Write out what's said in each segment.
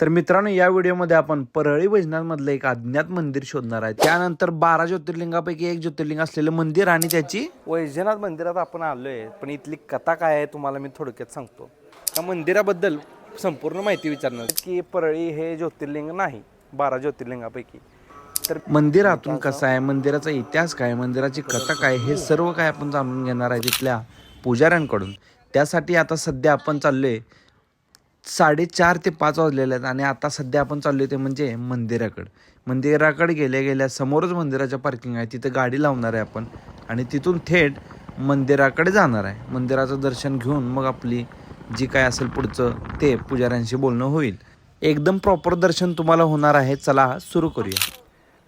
तर मित्रांनो या व्हिडिओमध्ये आपण परळी वैजनाथमधलं एक अज्ञात मंदिर शोधणार आहे. त्यानंतर बारा ज्योतिर्लिंगापैकी एक ज्योतिर्लिंग असलेलं मंदिर आणि त्याची वैजनाथ मंदिरात आपण आलोय पण इथली कथा काय आहे तुम्हाला मी थोडक्यात सांगतो. त्या मंदिराबद्दल संपूर्ण माहिती विचारणार की परळी हे ज्योतिर्लिंग नाही बारा ज्योतिर्लिंगापैकी. तर मंदिरातून कसं आहे? मंदिराचा इतिहास काय? मंदिराची कथा काय? हे सर्व काय आपण जाणून घेणार आहे तिथल्या पुजाऱ्यांकडून. त्यासाठी आता सध्या आपण चाललोय साडेचार ते पाच वाजलेले आहेत आणि आता सध्या आपण चाललोय ते म्हणजे मंदिराकडं. मंदिराकडे गेल्या गेल्या समोरच मंदिराच्या पार्किंग आहे. तिथं गाडी लावणार आहे आपण आणि तिथून थेट मंदिराकडे जाणार आहे. मंदिराचं दर्शन घेऊन मग आपली जी काय असेल पुढचं ते पुजाऱ्यांशी बोलणं होईल. एकदम प्रॉपर दर्शन तुम्हाला होणार आहे. चला सुरू करूया.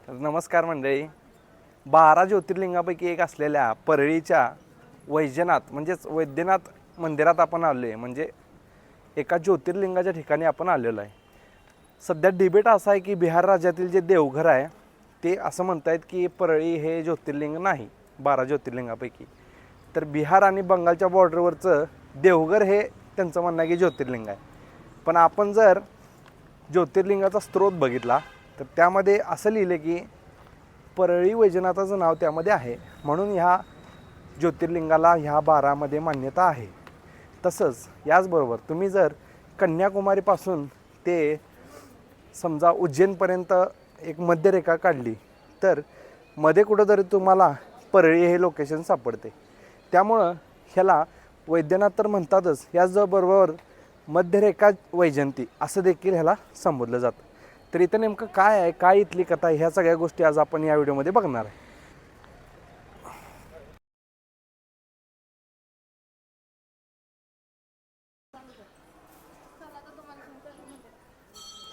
तर नमस्कार मंडळी. बारा ज्योतिर्लिंगापैकी एक असलेल्या परळीच्या वैजनाथ म्हणजेच वैद्यनाथ मंदिरात आपण आलो आहे म्हणजे एका ज्योतिर्लिंगाच्या ठिकाणी आपण आलेलो आहे. सध्या डिबेट असा आहे की बिहार राज्यातील जे देवघर आहे ते असं म्हणतायत की परळी हे ज्योतिर्लिंग नाही बारा ज्योतिर्लिंगापैकी. तर बिहार आणि बंगालच्या बॉर्डरवरचं देवघर हे त्यांचं म्हणणं आहे की ज्योतिर्लिंग आहे. पण आपण जर ज्योतिर्लिंगाचा स्रोत बघितला तर त्यामध्ये असं लिहिलं की परळी वैजनाथाचं नाव त्यामध्ये आहे. म्हणून ह्या ज्योतिर्लिंगाला ह्या बारामध्ये मान्यता आहे. तसंच याचबरोबर तुम्ही जर कन्याकुमारीपासून ते समजा उज्जैनपर्यंत एक मध्यरेखा काढली तर मध्ये कुठंतरी तुम्हाला परळी हे लोकेशन सापडते. त्यामुळं ह्याला वैद्यनाथ तर म्हणतातच याचबरोबर मध्यरेखा वैजंती असं देखील ह्याला संबोधलं जातं. तर इथं नेमकं काय आहे काय इथली कथा आहे ह्या सगळ्या गोष्टी आज आपण या व्हिडिओमध्ये बघणार आहे.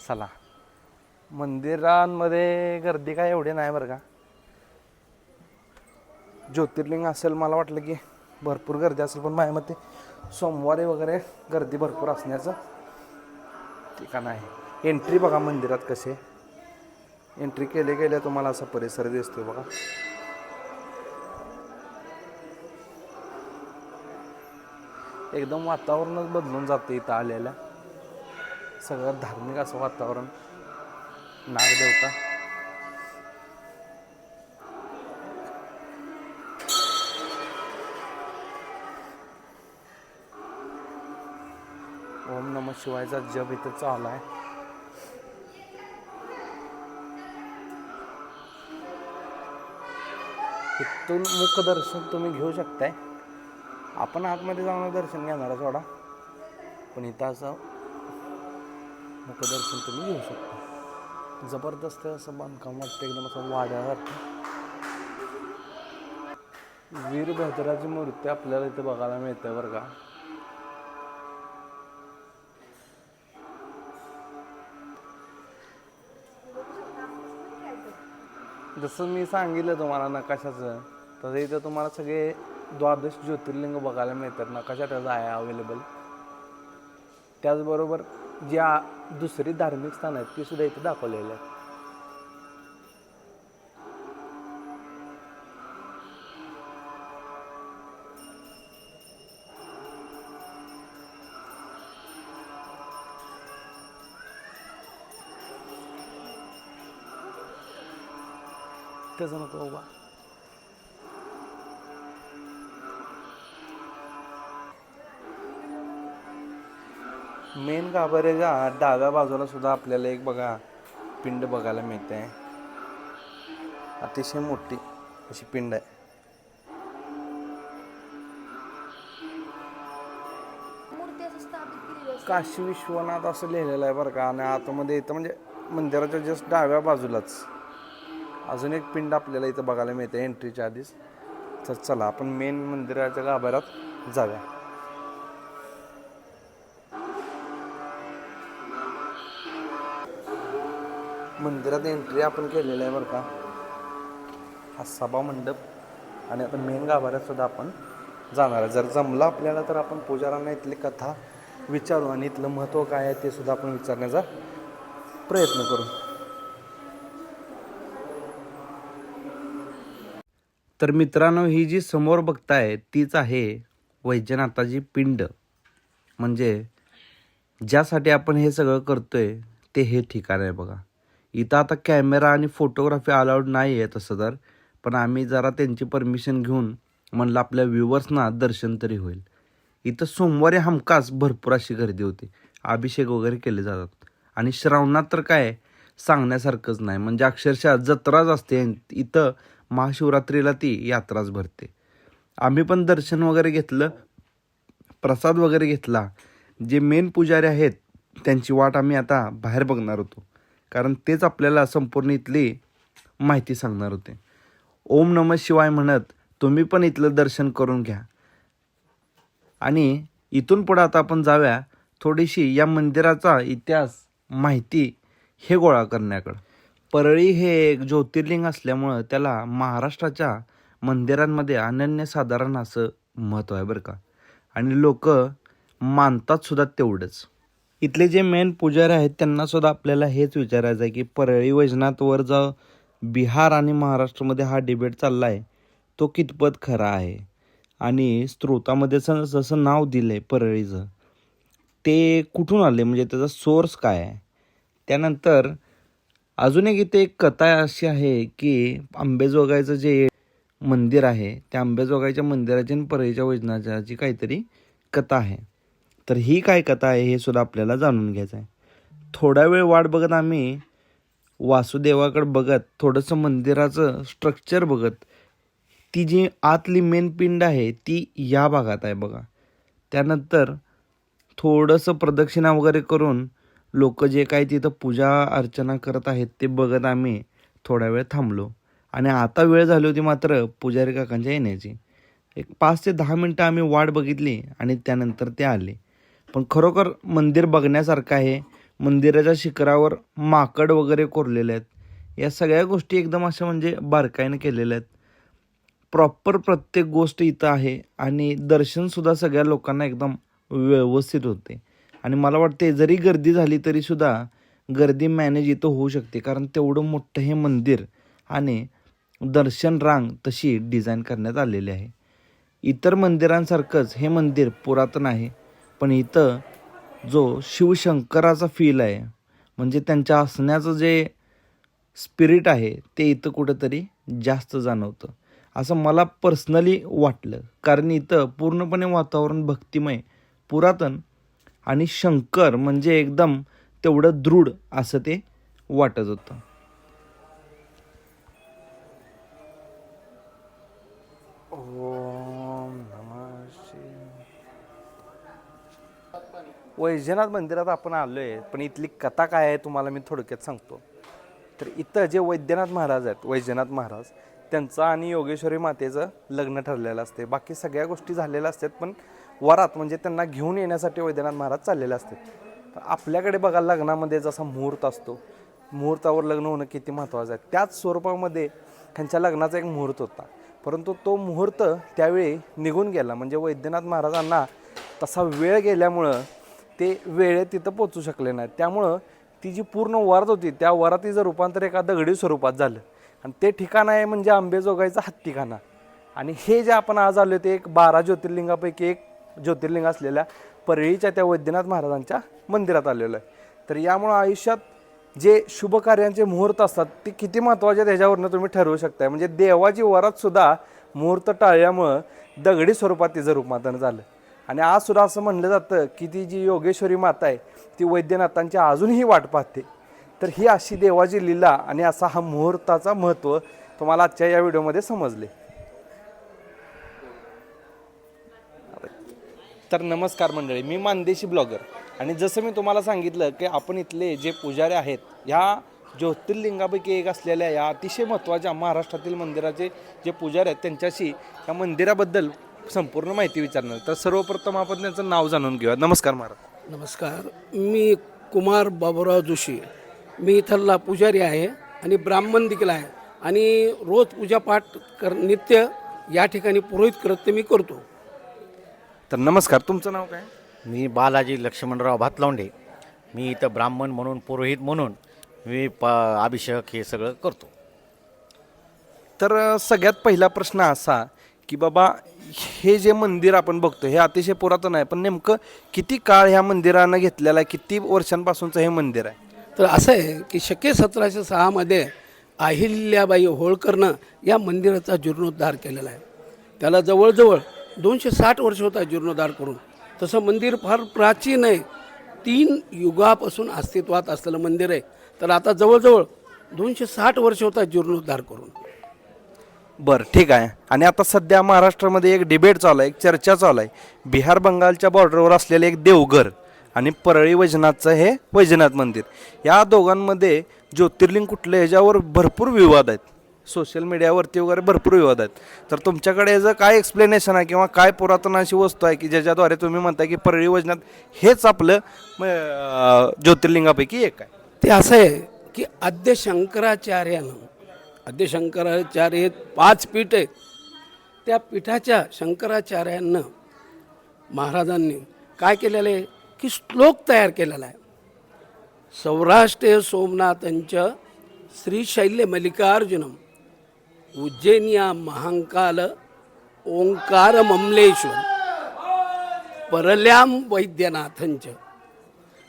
चला. मंदिरांमध्ये गर्दी काय एवढी नाही बरं का? ज्योतिर्लिंग असेल मला वाटलं की भरपूर गर्दी असेल पण माझ्या मते सोमवारी वगैरे गर्दी भरपूर असण्याचं ठिकाण आहे. एंट्री बघा मंदिरात कसे एंट्री केले गेले तुम्हाला असा परिसर दिसतो बघा. एकदम वातावरणच बदलून जातं इथं आलेल्या सगळं धार्मिक असं वातावरण नागदेवता. ओम नम शिवायचा जप इथं चालू आहे. इथून मुखदर्शन तुम्ही घेऊ शकताय. आपण आतमध्ये जाऊन दर्शन घेणार आहे सोडा पण इथं असं मुखदर्शन तुम्ही घेऊ शकता. जबरदस्त असं बांधकाम वाटतं एकदम असं वाड्यावर. वीरभद्राची मूर्ती आपल्याला इथे बघायला मिळते बरं का. जसं मी सांगितलं तुम्हाला नकाशाचं तसं इथं तुम्हाला सगळे द्वादश ज्योतिर्लिंग बघायला मिळतात. नकाशा त्याचा आहे अवेलेबल त्याचबरोबर ज्या दुसरी धार्मिक स्थान आहेत ती सुद्धा इथे दाखवलेली आहेत. त्याचं नको बाबा मेन गाभाऱ्याच्या डाव्या बाजूला सुद्धा आपल्याला एक बघा पिंड बघायला मिळते अतिशय मोठी अशी पिंड आहे. काशी विश्वनाथ असं लिहिलेलं आहे बरं का. आणि आतमध्ये इथं म्हणजे मंदिराच्या जस्ट डाव्या बाजूलाच. अजून एक पिंड आपल्याला इथं बघायला मिळते एंट्रीच्या आधीच. तर चला आपण मेन मंदिराच्या गाभाऱ्यात जाऊया. मंदिरात एंट्री आपण केलेलं आहे बरं का. हा सभा मंडप आणि आता मेन गाभाऱ्यात सुद्धा आपण जाणार आहे. जर जमलं आपल्याला तर आपण पुजाऱ्यांना इथली कथा विचारू आणि इथलं महत्त्व काय आहे ते सुद्धा आपण विचारण्याचा प्रयत्न करू. तर मित्रांनो ही जी समोर बघताय तीच आहे वैजनाथाची पिंड. म्हणजे ज्यासाठी आपण हे सगळं करतोय ते हे ठिकाण आहे बघा. इथं आता कॅमेरा आणि फोटोग्राफी अलाउड नाही आहे तसं तर. पण आम्ही जरा त्यांची परमिशन घेऊन म्हणलं आपल्या व्ह्युवर्सना दर्शन तरी होईल. इथं सोमवारी हमखास भरपूर अशी गर्दी होती. अभिषेक वगैरे केले जातात. आणि श्रावणात तर काय सांगण्यासारखंच नाही. म्हणजे अक्षरशः जत्राच असते इथं महाशिवरात्रीला ती यात्राच भरते. आम्ही पण दर्शन वगैरे घेतलं. प्रसाद वगैरे घेतला. जे मेन पुजारी आहेत त्यांची वाट आम्ही आता बाहेर बघणार होतो. कारण तेच आपल्याला संपूर्ण इथली माहिती सांगणार होते. ओम नम शिवाय म्हणत तुम्ही पण इथलं दर्शन करून घ्या. आणि इथून पुढं आता आपण जाऊया थोडीशी या मंदिराचा इतिहास माहिती हे गोळा करण्याकडं. परळी हे एक ज्योतिर्लिंग असल्यामुळं त्याला महाराष्ट्राच्या मंदिरांमध्ये अनन्यसाधारण असं महत्त्व आहे बरं का. आणि लोक मानतात सुद्धा तेवढंच. इथले जे मेन पुजारी आहेत त्यांना सुद्धा आपल्याला हेच विचारायचं आहे की परळी वैजनाथवर जो बिहार आणि महाराष्ट्रामध्ये हा डिबेट चालला आहे तो कितपत खरा आहे? आणि स्त्रोतामध्ये स- जसं नाव दिलं आहे परळीचं ते कुठून आले म्हणजे त्याचा सोर्स काय आहे? त्यानंतर अजून एक इथे एक कथा अशी आहे की आंबेजोगाईचं जे मंदिर आहे त्या आंबेजोगाईच्या मंदिराची आणि परळीच्या वैजनाथाची काहीतरी कथा आहे. तर ही काय कथा आहे हे सुद्धा आपल्याला जाणून घ्यायचं आहे थोडा वेळ वाट बघत आम्ही वासुदेवाकडे बघत थोडंसं मंदिराचं स्ट्रक्चर बघत ती जी आतली मेन पिंड आहे ती या भागात आहे बघा. त्यानंतर थोडंसं प्रदक्षिणा वगैरे करून लोक जे काही तिथं पूजा अर्चना करत आहेत ते बघत आम्ही थोडा वेळ थांबलो. आणि आता वेळ झाली होती मात्र पुजारी काकांच्या येण्याची. एक पाच ते दहा मिनटं आम्ही वाट बघितली आणि त्यानंतर ते आले. पण खरोखर मंदिर बघण्यासारखं आहे. मंदिराच्या शिखरावर माकड वगैरे कोरलेले आहेत. या सगळ्या गोष्टी एकदम अशा म्हणजे बारकाईनं केलेल्या आहेत. प्रॉपर प्रत्येक गोष्ट इथं आहे आणि दर्शनसुद्धा सगळ्या लोकांना एकदम व्यवस्थित होते. आणि मला वाटते जरी गर्दी झाली तरीसुद्धा गर्दी मॅनेज इथं होऊ शकते. कारण तेवढं मोठं हे मंदिर आणि दर्शन रांग तशी डिझाईन करण्यात आलेली आहे. इतर मंदिरांसारखंच हे मंदिर पुरातन आहे. पण इथं जो शिवशंकराचा फील आहे म्हणजे त्यांच्या असण्याचं जे स्पिरिट आहे ते इथं कुठंतरी जास्त जाणवतं. असं मला पर्सनली वाटलं. कारण इथं पूर्णपणे वातावरण भक्तिमय पुरातन आणि शंकर म्हणजे एकदम तेवढं दृढ असं ते वाटत होतं. oh. वैजनाथ मंदिरात आपण आलो आहे पण इथली कथा काय आहे तुम्हाला मी थोडक्यात सांगतो. तर इथं जे वैद्यनाथ महाराज आहेत वैजनाथ महाराज त्यांचं आणि योगेश्वरी मातेचं लग्न ठरलेलं असते बाकी सगळ्या गोष्टी झालेल्या असतात पण वरात म्हणजे त्यांना घेऊन येण्यासाठी वैद्यनाथ महाराज चाललेले असतात. तर आपल्याकडे बघा लग्नामध्ये जसा मुहूर्त असतो मुहूर्तावर लग्न होणं किती महत्त्वाचं आहे. त्याच स्वरूपामध्ये त्यांच्या लग्नाचा एक मुहूर्त होता. परंतु तो मुहूर्त त्यावेळी निघून गेला. म्हणजे वैद्यनाथ महाराजांना तसा वेळ गेल्यामुळं ते वेळेत तिथं पोचू शकले नाहीत. त्यामुळं ती जी पूर्ण वरात होती त्या वरातीचं रूपांतर एका दगडी स्वरूपात झालं आणि ते ठिकाण आहे म्हणजे आंबेजोगाईचा हत्तीखाना. आणि हे जे आपण आज आलो ते एक बारा ज्योतिर्लिंगापैकी एक ज्योतिर्लिंग असलेल्या परळीच्या त्या वैद्यनाथ महाराजांच्या मंदिरात आलेलो आहे. तर यामुळं आयुष्यात जे शुभ कार्यांचे मुहूर्त असतात ते किती महत्त्वाचे त्याच्यावरनं तुम्ही ठरवू शकताय. म्हणजे देवाची वरातसुद्धा मुहूर्त टाळल्यामुळं दगडी स्वरूपात तिचं रूपांतर झालं. आणि आज सुद्धा असं म्हणलं जातं की ती जी योगेश्वरी माता आहे ती वैद्यनाथांची अजूनही वाट पाहते. तर ही अशी देवाची लीला आणि असा हा मुहूर्ताचा महत्त्व तुम्हाला आजच्या या व्हिडिओमध्ये समजले. तर नमस्कार मंडळी मी मानदेशी ब्लॉगर. आणि जसं मी तुम्हाला सांगितलं की आपण इथले जे पुजारी आहेत ह्या ज्योतिर्लिंगापैकी एक असलेल्या या अतिशय महत्त्वाच्या महाराष्ट्रातील मंदिराचे जे पुजारी आहेत त्यांच्याशी या मंदिराबद्दल संपूर्ण माहिती विचारणार. तर सर्वप्रथम आपण त्यांचं नाव जाणून घेऊया. नमस्कार महाराज. नमस्कार. मी कुमार बाबूराव जोशी. मी इथला पुजारी आहे आणि ब्राह्मण देखील आहे. आणि रोज पूजापाठ कर नित्य या ठिकाणी पुरोहित करत मी करतो. तर नमस्कार. तुमचं नाव काय? मी बालाजी लक्ष्मणराव भातलावंडे. मी इथं ब्राह्मण म्हणून पुरोहित म्हणून मी प अभिषेक हे सगळं करतो. तर अ, सगळ्यात पहिला प्रश्न असा की बाबा हे जे मंदिर आपण बघतो हे अतिशय पुरातन आहे पण नेमकं किती काळ ह्या मंदिरानं घेतलेला आहे किती वर्षांपासूनचं हे मंदिर आहे? तर असं आहे की शके सतराशे सहामध्ये अहिल्याबाई होळकरनं या मंदिराचा जीर्णोद्धार केलेला आहे. त्याला जवळजवळ दोनशे साठ वर्ष होता जीर्णोद्धार करून. तसं मंदिर फार प्राचीन आहे. तीन युगापासून अस्तित्वात असलेलं मंदिर आहे. तर आता जवळजवळ दोनशे साठ वर्ष होता जीर्णोद्धार करून. बरं ठीक आहे. आणि आता सध्या महाराष्ट्रामध्ये एक डिबेट चालू आहे एक चर्चा चालू आहे. बिहार बंगालच्या बॉर्डरवर असलेले एक देवघर आणि परळी वैजनाथचं हे वैजनाथ मंदिर. या दोघांमध्ये ज्योतिर्लिंग कुठलं ह्याच्यावर भरपूर विवाद आहेत. सोशल मीडियावरती वगैरे भरपूर विवाद आहेत. तर तुमच्याकडे याचं काय एक्सप्लेनेशन आहे किंवा काय पुरातन अशी वस्तू आहे की ज्याच्याद्वारे तुम्ही म्हणताय की परळी वैजनाथ हेच आपलं म, ज्योतिर्लिंगापैकी एक आहे? ते असं आहे की आद्य शंकराचार्यानं आद्य शंकराचार्य पाच पीठ आहेत. त्या पीठाच्या शंकराचार्यांना महाराजांनी काय केलेलं आहे? की श्लोक तयार केलेला आहे. सौराष्ट्रीय सोमनाथंच श्रीशैल्य मल्लिकार्जुनम उज्जैनिया महांकाल ओंकार ममलेश्वर परल्याम वैद्यनाथंच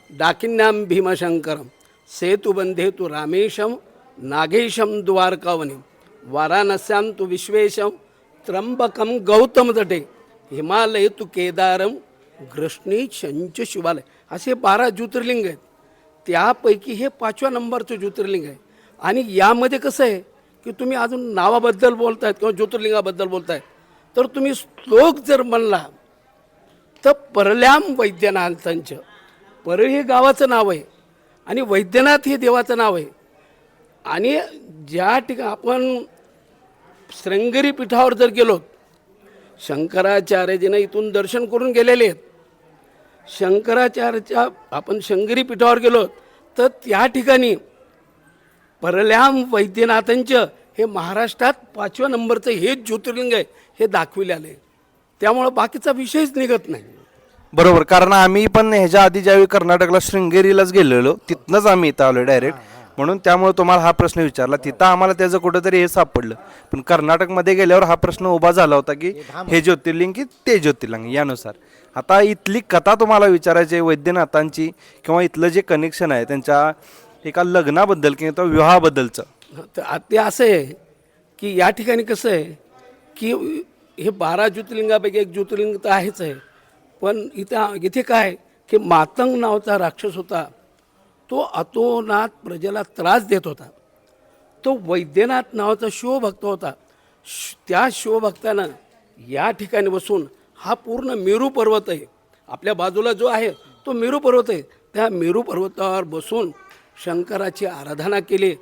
डाकिन्याम भीमशंकरम सेतुबंधेतु रामेशम नागेशम द्वारकावनी वाराणस्याम तु विश्वेशम त्र्यंबकम गौतम तटे हिमालय तु केदारम घृष्णी शंच शिवालय. असे बारा ज्योतिर्लिंग आहेत. त्यापैकी हे पाचव्या नंबरचं ज्योतिर्लिंग आहे. आणि यामध्ये कसं आहे की तुम्ही अजून नावाबद्दल बोलतायत किंवा ज्योतिर्लिंगाबद्दल बोलतायत. तर तुम्ही श्लोक जर म्हणला तर परल्याम वैद्यनाथांचं. परळ हे गावाचं नाव आहे. आणि वैद्यनाथ हे देवाचं नाव आहे. आणि ज्या ठिकाणी आपण श्रृंगेरी पीठावर जर गेलो शंकराचार्यजीनं इथून दर्शन करून गेलेले आहेत. शंकराचार्याच्या आपण शंकरी पीठावर गेलो तर त्या ठिकाणी परल्याम वैद्यनाथांचं हे महाराष्ट्रात पाचव्या नंबरचं हे ज्योतिर्लिंग आहे हे दाखविलेलं आहे त्यामुळं बाकीचा विषयच निघत नाही. बरोबर कारण आम्ही पण ह्याच्या आधी ज्यावेळी कर्नाटकला शृंगेरीलाच गेलेलो तिथनंच आम्ही इथं आलो डायरेक्ट म्हणून त्यामुळे तुम्हाला हा प्रश्न विचारला. तिथं आम्हाला त्याचं कुठंतरी हे सापडलं. पण कर्नाटकमध्ये गेल्यावर हा प्रश्न उभा झाला होता की हे ज्योतिर्लिंग की ते ज्योतिर्लिंग यानुसार. आता इथली कथा तुम्हाला विचारायची वैद्यनाथांची किंवा इथलं जे कनेक्शन आहे त्यांच्या एका लग्नाबद्दल किंवा विवाहाबद्दलचं. ते असं आहे की या ठिकाणी कसं आहे की हे बारा ज्योतिर्लिंगापैकी एक ज्योतिर्लिंग तर आहेच आहे. पण इथं इथे काय की मातंग नावाचा राक्षस होता. तो अतोनात प्रजेला त्रास देत होता. तो वैद्यनाथ नावाचा शिवभक्त होता. त्या शिवभक्तानं या ठिकाणी बसून हा पूर्ण मेरू पर्वत आहे. आपल्या बाजूला जो आहे तो मेरू पर्वत आहे. त्या मेरू पर्वतावर बसून शंकराची आराधना केली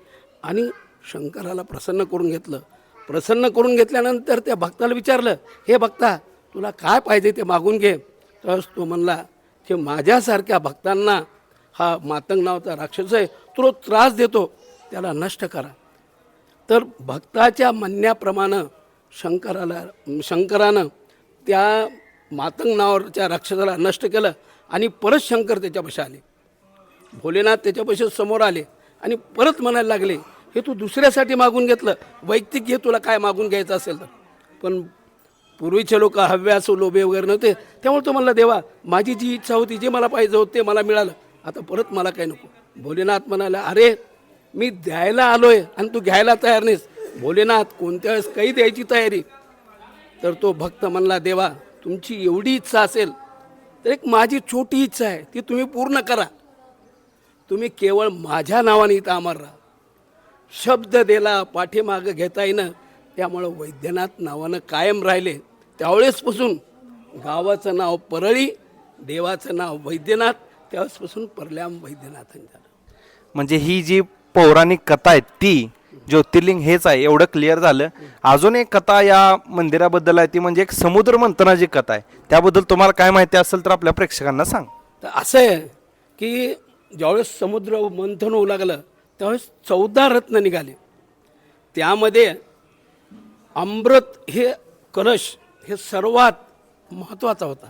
आणि शंकराला प्रसन्न करून घेतलं. प्रसन्न करून घेतल्यानंतर त्या भक्ताला विचारलं हे भक्ता तुला काय पाहिजे ते मागून घे. तर तो म्हणला की माझ्यासारख्या भक्तांना हा मातंग नावाचा राक्षस आहे तो त्रास देतो त्याला नष्ट करा. तर भक्ताच्या म्हणण्याप्रमाणे शंकराला शंकरानं त्या मातंग नावाच्या राक्षसाला नष्ट केलं आणि परत शंकर त्याच्यापाशी आले. भोलेनाथ त्याच्यापाशी समोर आले आणि परत म्हणायला लागले हे तू दुसऱ्यासाठी मागून घेतलं वैयक्तिक घे तुला काय मागून घ्यायचं असेल तर. पण पूर्वीचे लोक हव्यास लोभे वगैरे नव्हते त्यामुळे तो म्हणला देवा माझी जी इच्छा होती जे मला पाहिजे होते ते मला मिळालं. आता परत मला काय नको? भोलेनाथ म्हणाला अरे मी द्यायला आलोय आणि तू घ्यायला तयार नाहीस. भोलेनाथ कोणत्या वेळेस काही द्यायची तयारी? तर तो भक्त म्हणला देवा तुमची एवढी इच्छा असेल तर एक माझी छोटी इच्छा आहे ती तुम्ही पूर्ण करा. तुम्ही केवळ माझ्या नावाने इथं अमर राहा. शब्द दिला पाठीमागं घेता येणं त्यामुळं वैद्यनाथ नावानं कायम राहिले. त्यावेळेसपासून गावाचं नाव परळी देवाचं नाव वैद्यनाथ त्यावेळेसपासून परल्याम वैद्यनाथन झालं. म्हणजे ही जी पौराणिक कथा आहे ती ज्योतिर्लिंग हेच आहे एवढं क्लिअर झालं. अजून एक कथा या मंदिराबद्दल आहे ती म्हणजे एक समुद्र मंथनाची कथा आहे त्याबद्दल तुम्हाला काय माहिती असेल तर आपल्या प्रेक्षकांना सांग. तर असं आहे की ज्यावेळेस समुद्र मंथन होऊ लागलं त्यावेळेस चौदा रत्न निघाले. त्यामध्ये अमृत हे कलश हे सर्वात महत्त्वाचा होता.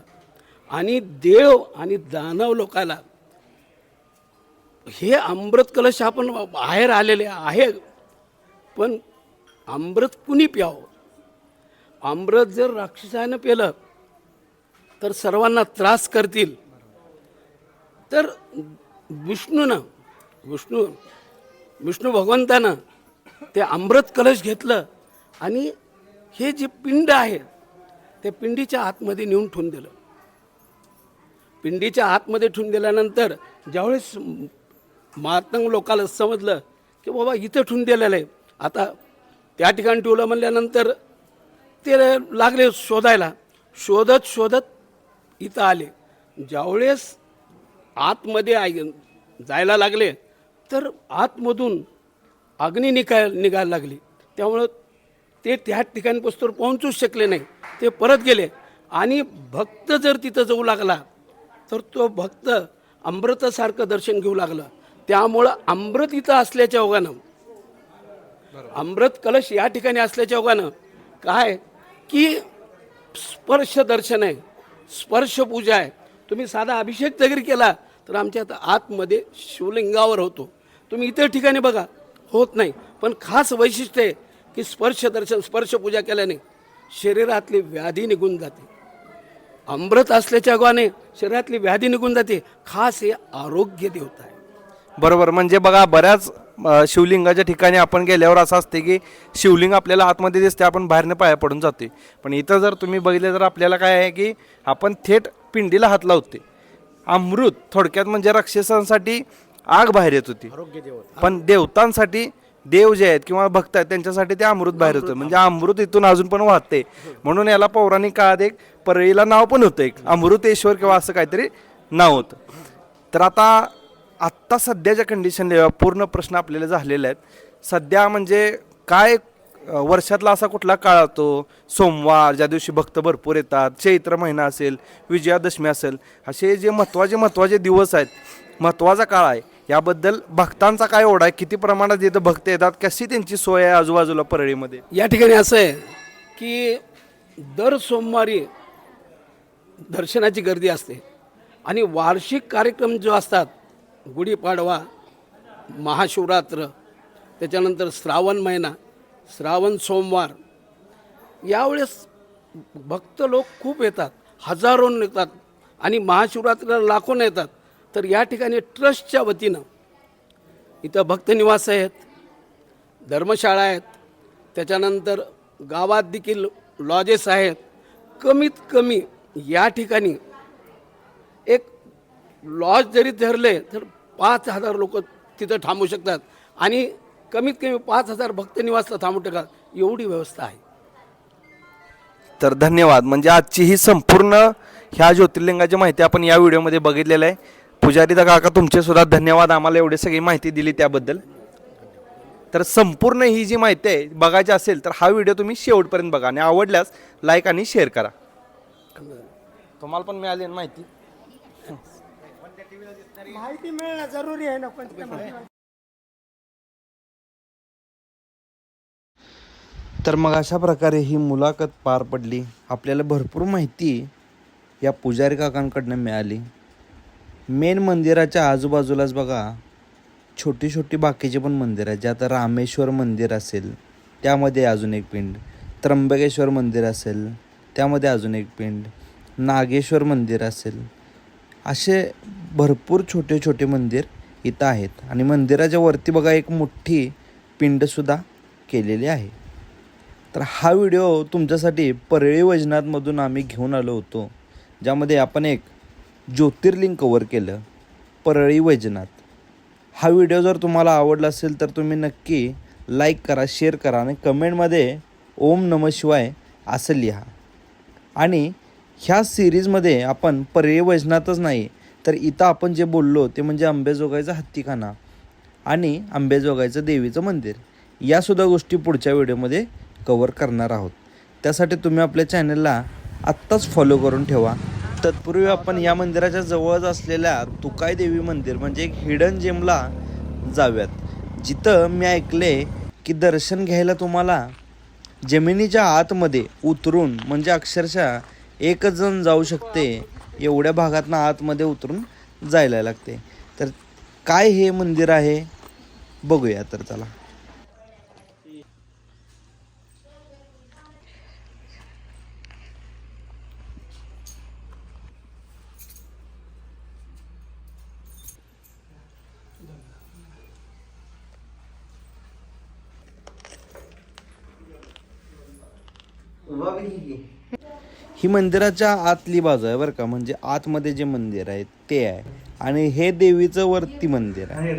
आणि देव आणि दानव लोकाला हे अमृत कलश आपण बाहेर आलेले आहे पण अमृत कुणी प्यावं? अमृत जर राक्षसानं पेलं तर सर्वांना त्रास करतील. तर विष्णूनं विष्णू विष्णू भगवंतानं ते अमृत कलश घेतलं आणि हे जे पिंड आहे ते पिंडीच्या आतमध्ये नेऊन ठेवून दिलं. पिंडीच्या आतमध्ये ठेवून दिल्यानंतर ज्यावेळेस मातंग लोकाला समजलं की बाबा इथं ठेवून दिलेलं आहे आता त्या ठिकाणी ठेवलं म्हणल्यानंतर ते लागले शोधायला. शोधत शोधत इथं आले. ज्यावेळेस आतमध्ये आय- जायला लागले तर आतमधून अग्नी निकाय निघायला लागली. त्यामुळं ते त्या ठिकाणपासून पोहोचूच शकले नाही. ते परत गेले आणि भक्त जर तिथं जाऊ लागला तर तो भक्त अमृतासारखं दर्शन घेऊ लागला. त्यामुळं अमृत इथं असल्याच्या ओघानं अमृत कलश या ठिकाणी असल्याच्या ओघानं काय? की स्पर्श दर्शन आहे स्पर्श पूजा आहे. तुम्ही साधा अभिषेक जरी केला तर आमच्या आता आतमध्ये शिवलिंगावर होतो. तुम्ही इतर ठिकाणी बघा होत नाही. पण खास वैशिष्ट्य आहे की स्पर्श दर्शन स्पर्श पूजा केल्याने शरीरातली व्याधी निघून जाते. अमृत असल्याच्या अगवाने शरीरातली व्याधी निघून जाते. खास हे आरोग्य देवता आहे. बरोबर. म्हणजे बघा बऱ्याच अ, शिवलिंगाच्या ठिकाणी आपण गेल्यावर असं असते की शिवलिंग आपल्याला आतमध्ये दिसते आपण बाहेरनं पाया पडून जाते. पण इथं जर तुम्ही बघितलं तर आपल्याला काय आहे की आपण थेट पिंडीला हात लावते. अमृत थोडक्यात म्हणजे राक्षसांसाठी आग बाहेर येत होती. पण देवतांसाठी देव जे आहेत किंवा भक्त आहेत त्यांच्यासाठी ते अमृत बाहेर होतं. म्हणजे अमृत. इथून अजून पण वाहते. म्हणून याला पौराणिक काळात एक परळीला नाव पण होतं एक. अमृतेश्वर किंवा असं काहीतरी नाव होतं. तर आता आत्ता सध्याच्या कंडिशनला पूर्ण प्रश्न आपल्याला झालेले आहेत. सध्या म्हणजे काय वर्षातला असा कुठला काळ असतो? सोमवार ज्या दिवशी भक्त भरपूर येतात चैत्र महिना असेल विजयादशमी असेल असे जे महत्त्वाचे महत्त्वाचे दिवस आहेत महत्त्वाचा काळ आहे. याबद्दल भक्तांचा काय ओढा आहे? किती प्रमाणात इथं भक्त येतात कशी त्यांची सोय आहे आजूबाजूला परळीमध्ये? या ठिकाणी असं आहे की दर सोमवारी दर्शनाची गर्दी असते आणि वार्षिक कार्यक्रम जो असतात गुढीपाडवा महाशिवरात्र त्याच्यानंतर श्रावण महिना श्रावण सोमवार यावेळेस भक्त लोक खूप येतात हजारोन येतात आणि महाशिवरात्रीला लाखोन येतात तर या ठिकाणी ट्रस्टच्या वतीनं इथं भक्तनिवास आहेत धर्मशाळा आहेत त्याच्यानंतर गावात देखील लॉजेस आहेत. कमीत कमी या ठिकाणी एक लॉज जरी धरले तर पाच हजार लोक तिथं थांबू शकतात आणि कमीत कमी पाच हजार भक्तनिवासला थांबू शकतात एवढी व्यवस्था आहे. तर धन्यवाद. म्हणजे आजची ही संपूर्ण ह्या ज्योतिर्लिंगाची माहिती आपण या व्हिडिओमध्ये बघितलेलं आहे. पुजारी दा काका तुमचे सुद्धा धन्यवाद. आम्हाला एवढी सगळी माहिती दिली त्याबद्दल. तर संपूर्ण ही जी माहिती आहे बघायची असेल तर हा व्हिडिओ तुम्ही शेवटपर्यंत बघा आणि आवडल्यास लाईक आणि शेअर करा. तुम्हाला पण मिळाली ना माहिती? माहिती मिळणं जरुरी आहे ना तर मग अशा प्रकारे ही मुलाखत पार पडली. आपल्याला भरपूर माहिती या पुजारी काकांकडनं मिळाली. मेन मंदिराच्या आजूबाजूलाच बघा. छोटी छोटी बाकीचे पण मंदिर आहेत. जे आता रामेश्वर मंदिर असेल त्यामध्ये अजून एक पिंड. त्र्यंबकेश्वर मंदिर असेल त्यामध्ये अजून एक पिंड. नागेश्वर मंदिर असेल. असे भरपूर छोटे छोटे मंदिर इथं आहेत. आणि मंदिराच्या वरती बघा एक मोठी पिंडसुद्धा केलेली आहे. तर हा व्हिडिओ तुमच्यासाठी परळी वैजनाथमधून आम्ही घेऊन आलो होतो. ज्यामध्ये आपण एक ज्योतिर्लिंग कवर केलं परळी वैजनाथ. हा व्हिडिओ जर तुम्हाला आवडला असेल तर तुम्ही नक्की लाईक करा शेअर करा आणि कमेंटमध्ये ओम नम शिवाय असं लिहा. आणि ह्या सिरीजमध्ये आपण परळी वैजनाथच नाही तर इथं आपण जे बोललो ते म्हणजे अंबेजोगाईचा हत्तीखाना आणि अंबेजोगाईचं देवीचं मंदिर. यासुद्धा गोष्टी पुढच्या व्हिडिओमध्ये कवर करणार आहोत. त्यासाठी तुम्ही आपल्या चॅनलला आत्ताच फॉलो करून ठेवा. तत्पूर्वी आपण या मंदिराच्या जवळच असलेल्या तुकाई देवी मंदिर म्हणजे एक हिडन जेमला जाऊयात. जिथं मी ऐकले की दर्शन घ्यायला तुम्हाला जमिनीच्या आतमध्ये उतरून म्हणजे अक्षरशः एकच जण जाऊ शकते एवढ्या भागातनं आतमध्ये उतरून जायला लागते. तर काय हे मंदिर आहे? बघूया तर चला. ही मंदिराच्या आतली बाजू आहे बरं का. म्हणजे आतमध्ये जे मंदिर आहे ते आहे. आणि हे देवीचं वरती मंदिर आहे.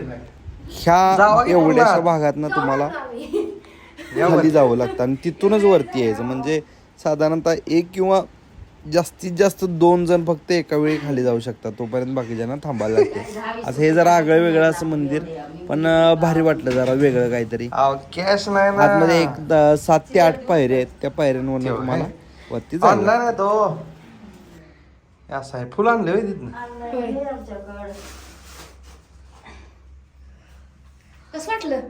ह्या एवढ्याशा भागात ना तुम्हाला खाली जावं लागतं. आणि तिथूनच वरती यायचं म्हणजे साधारणतः एक किंवा जास्तीत जास्त दोन जण फक्त एका वेळी खाली जाऊ शकतात तोपर्यंत बाकीच्यांना थांबायला लागते. असं हे जरा आगळं वेगळं असं मंदिर पण भारी वाटलं जरा वेगळं काहीतरी. कॅश नाही आतमध्ये एक सात ते आठ पायऱ्या आहेत त्या पायऱ्यांवर तुम्हाला वरती ना तो. असं आहे फुल आणले तिथनं. कसं वाटलं?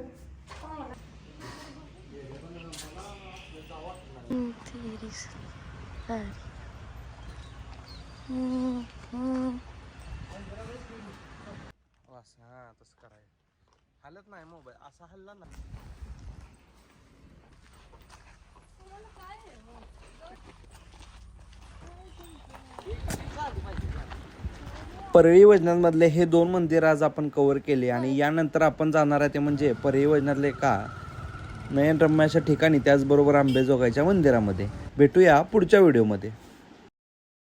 असं हा तसं हलत नाही मोबाईल असा हल्ला ना परळी वजनांमधले हे दोन मंदिर आज आपण कव्हर केले आणि यानंतर आपण जाणार आहे ते म्हणजे परळी वजनातले का? नयनरम्याच्या ठिकाणी त्याचबरोबर आंबेजोगाईच्या मंदिरामध्ये. भेटूया पुढच्या व्हिडिओमध्ये